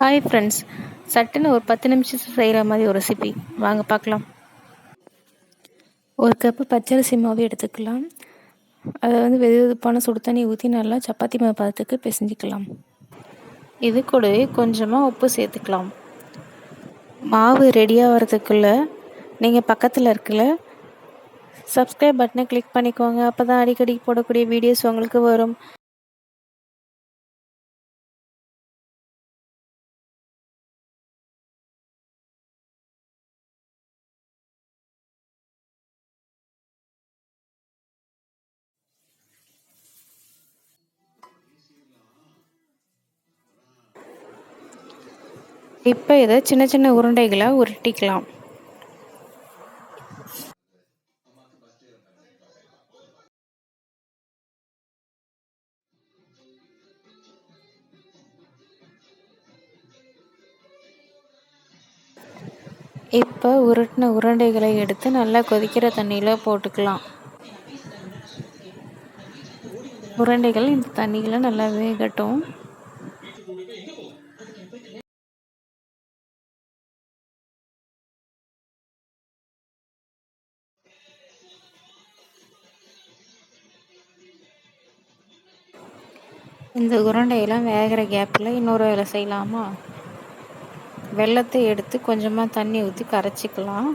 Hi friends சட்டுன்னு ஒரு பத்து நிமிஷத்தில் செய்கிற மாதிரி ஒரு ரெசிபி வாங்க பார்க்கலாம். ஒரு கப்பு பச்சரிசி மாவு எடுத்துக்கலாம். அதை வந்து வெது வெதுப்பான சுடு தண்ணி ஊற்றி நல்லா சப்பாத்தி மாவு பதத்துக்கு பிசைஞ்சிக்கலாம். இது கூடவே கொஞ்சமாக உப்பு சேர்த்துக்கலாம். மாவு ரெடியாக வரதுக்குள்ளே நீங்கள் பக்கத்தில் இருக்கல சப்ஸ்கிரைப் பட்டனை கிளிக் பண்ணிக்கோங்க. அப்போ தான் அடிக்கடி போடக்கூடிய வீடியோஸ் உங்களுக்கு வரும். இப்போ இதை சின்ன சின்ன உருண்டைகளாக உருட்டிக்கலாம். இப்போ உருட்டின உருண்டைகளை எடுத்து நல்லா கொதிக்கிற தண்ணியில் போட்டுக்கலாம். உருண்டைகள் இந்த தண்ணியில் நல்லா வேகட்டும். இந்த உருண்டையெல்லாம் வேகிற கேப்பில் இன்னொரு வேலை செய்யலாமா? வெள்ளத்தை எடுத்து கொஞ்சமாக தண்ணி ஊற்றி கரைச்சிக்கலாம்.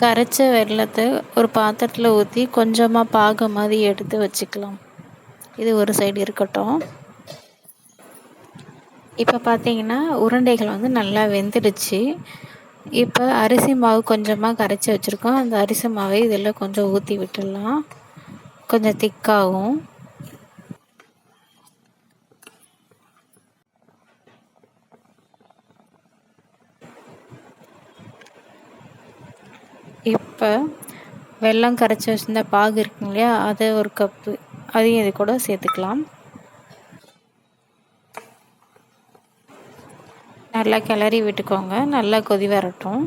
கரைச்ச வெள்ளத்தை ஒரு பாத்திரத்தில் ஊற்றி கொஞ்சமாக பாக மாதிரி எடுத்து வச்சுக்கலாம். இது ஒரு சைடு இருக்கட்டும். இப்போ பார்த்தீங்கன்னா உருண்டைகள் வந்து நல்லா வெந்துடுச்சு. இப்போ அரிசி மாவு கொஞ்சமாக கரைச்சி வச்சுருக்கோம். அந்த அரிசி மாவை இதில் கொஞ்சம் ஊற்றி விட்டுடலாம். கொஞ்சம் திக்காகும் இப்போ வெல்லம் கரைச்சி வச்சுருந்த பாகு இருக்குங்க இல்லையா அதை ஒரு கப்பு அதையும் இது கூட சேர்த்துக்கலாம். நல்லா கிளறி விட்டுக்கோங்க நல்லா கொதி வரட்டும்.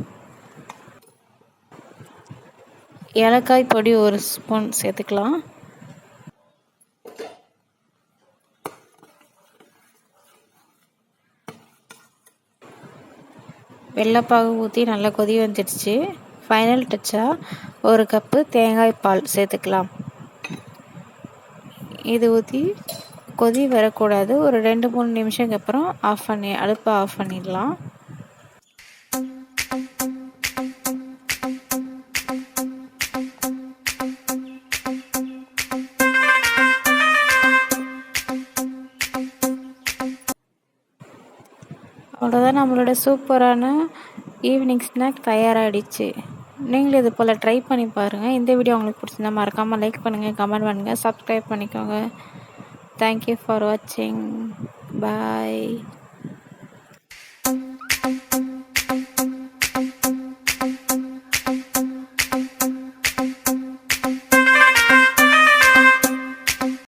ஏலக்காய் பொடி ஒரு ஸ்பூன் சேர்த்துக்கலாம். வெள்ளைப்பாகு ஊற்றி நல்லா கொதி வந்துடுச்சு. ஃபைனல் டச்சாக ஒரு கப்பு தேங்காய் பால் சேர்த்துக்கலாம். இது ஊற்றி கொதி வரக்கூடாது. ஒரு ரெண்டு மூணு நிமிஷத்துக்கு அப்புறம் ஆஃப் பண்ணி அடுப்பை ஆஃப் பண்ணிடலாம். அவ்வளோதான் நம்மளோட சூப்பரான ஈவினிங் ஸ்நாக் தயாராகிடுச்சு நீங்களும் இது போல் ட்ரை பண்ணி பாருங்கள் இந்த வீடியோ உங்களுக்கு பிடிச்சிருந்தா மறக்காமல் லைக் பண்ணுங்கள் கமெண்ட் பண்ணுங்கள் சப்ஸ்கிரைப் பண்ணிக்கோங்க. தேங்க்யூ ஃபார் வாட்சிங் பாய்